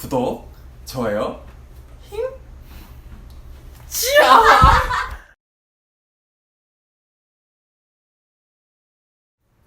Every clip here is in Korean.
구독, 좋아요, 힘, 찌야!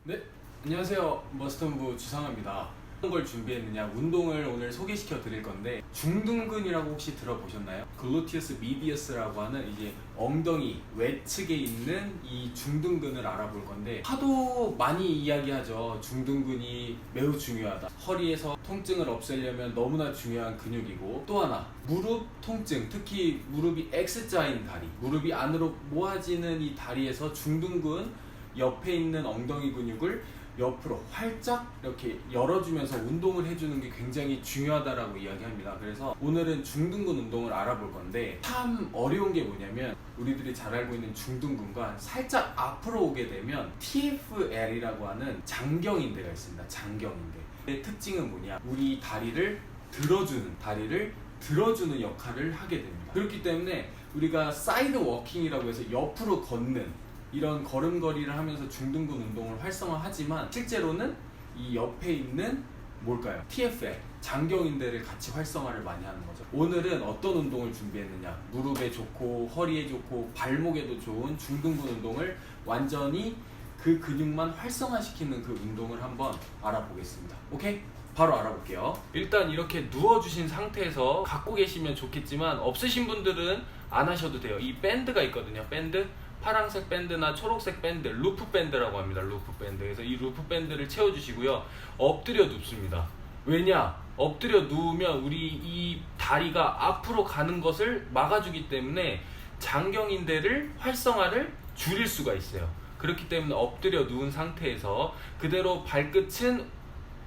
네, 안녕하세요. 머스턴부 주상합니다. 어떤 걸 준비했느냐? 운동을 오늘 소개시켜 드릴 건데 중둔근이라고 혹시 들어보셨나요? 글루티우스 미디어스라고 하는 이제 엉덩이 외측에 있는 이 중둔근을 알아볼 건데 하도 많이 이야기하죠. 중둔근이 매우 중요하다. 허리에서 통증을 없애려면 너무나 중요한 근육이고 또 하나 무릎 통증 특히 무릎이 X자인 다리 무릎이 안으로 모아지는 이 다리에서 중둔근 옆에 있는 엉덩이 근육을 옆으로 활짝 이렇게 열어주면서 운동을 해주는 게 굉장히 중요하다라고 이야기합니다. 그래서 오늘은 중둔근 운동을 알아볼 건데 참 어려운 게 뭐냐면 우리들이 잘 알고 있는 중둔근과 살짝 앞으로 오게 되면 TFL이라고 하는 장경인대가 있습니다. 장경인대. 의 특징은 뭐냐? 우리 다리를 들어주는 다리를 들어주는 역할을 하게 됩니다. 그렇기 때문에 우리가 사이드 워킹이라고 해서 옆으로 걷는 이런 걸음걸이를 하면서 중둔근 운동을 활성화하지만 실제로는 이 옆에 있는 뭘까요? TFL 장경인대를 같이 활성화를 많이 하는 거죠. 오늘은 어떤 운동을 준비했느냐? 무릎에 좋고 허리에 좋고 발목에도 좋은 중둔근 운동을 완전히 그 근육만 활성화시키는 그 운동을 한번 알아보겠습니다. 오케이? 바로 알아볼게요. 일단 이렇게 누워주신 상태에서 갖고 계시면 좋겠지만 없으신 분들은 안 하셔도 돼요. 이 밴드가 있거든요. 밴드. 파란색 밴드나 초록색 밴드, 루프 밴드라고 합니다. 루프 밴드. 그래서 이 루프 밴드를 채워주시고요. 엎드려 눕습니다. 왜냐? 엎드려 누우면 우리 이 다리가 앞으로 가는 것을 막아주기 때문에 장경인대를 활성화를 줄일 수가 있어요. 그렇기 때문에 엎드려 누운 상태에서 그대로 발끝은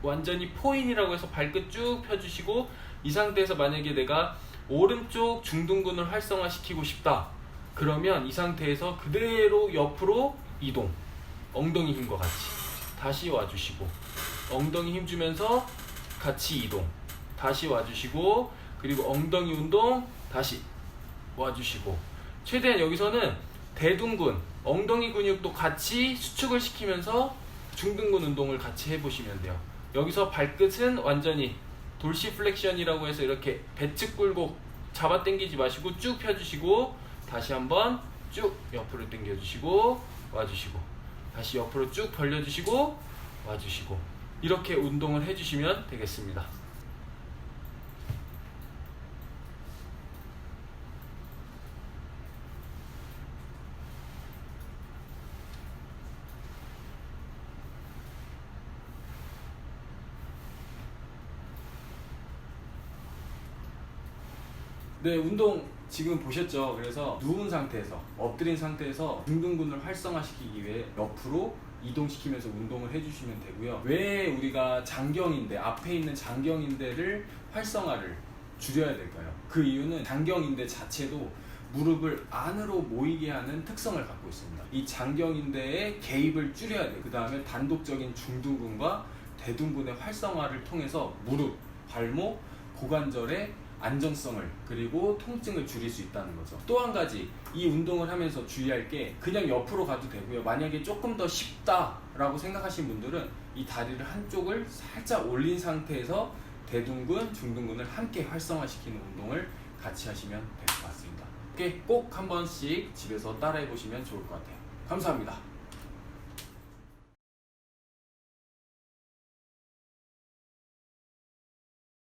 완전히 포인이라고 해서 발끝 쭉 펴주시고 이 상태에서 만약에 내가 오른쪽 중둔근을 활성화시키고 싶다. 그러면 이 상태에서 그대로 옆으로 이동. 엉덩이 힘과 같이. 다시 와주시고. 엉덩이 힘 주면서 같이 이동. 다시 와주시고. 그리고 엉덩이 운동. 다시 와주시고. 최대한 여기서는 대둔근, 엉덩이 근육도 같이 수축을 시키면서 중둔근 운동을 같이 해보시면 돼요. 여기서 발끝은 완전히 돌시 플렉션이라고 해서 이렇게 배측 굴곡 잡아 당기지 마시고 쭉 펴주시고 다시 한번 쭉 옆으로 당겨주시고 와주시고 다시 옆으로 쭉 벌려주시고 와주시고 이렇게 운동을 해주시면 되겠습니다. 네, 운동 지금 보셨죠? 그래서 누운 상태에서 엎드린 상태에서 중둔근을 활성화시키기 위해 옆으로 이동시키면서 운동을 해주시면 되고요. 왜 우리가 장경인대 앞에 있는 장경인대를 활성화를 줄여야 될까요? 그 이유는 장경인대 자체도 무릎을 안으로 모이게 하는 특성을 갖고 있습니다. 이 장경인대의 개입을 줄여야 돼요. 그 다음에 단독적인 중둔근과 대둔근의 활성화를 통해서 무릎, 발목, 고관절의 안정성을 그리고 통증을 줄일 수 있다는 거죠. 또 한 가지 이 운동을 하면서 주의할 게 그냥 옆으로 가도 되고요. 만약에 조금 더 쉽다라고 생각하신 분들은 이 다리를 한쪽을 살짝 올린 상태에서 대둔근, 중둔근을 함께 활성화시키는 운동을 같이 하시면 될 것 같습니다. 꼭 한 번씩 집에서 따라해 보시면 좋을 것 같아요. 감사합니다.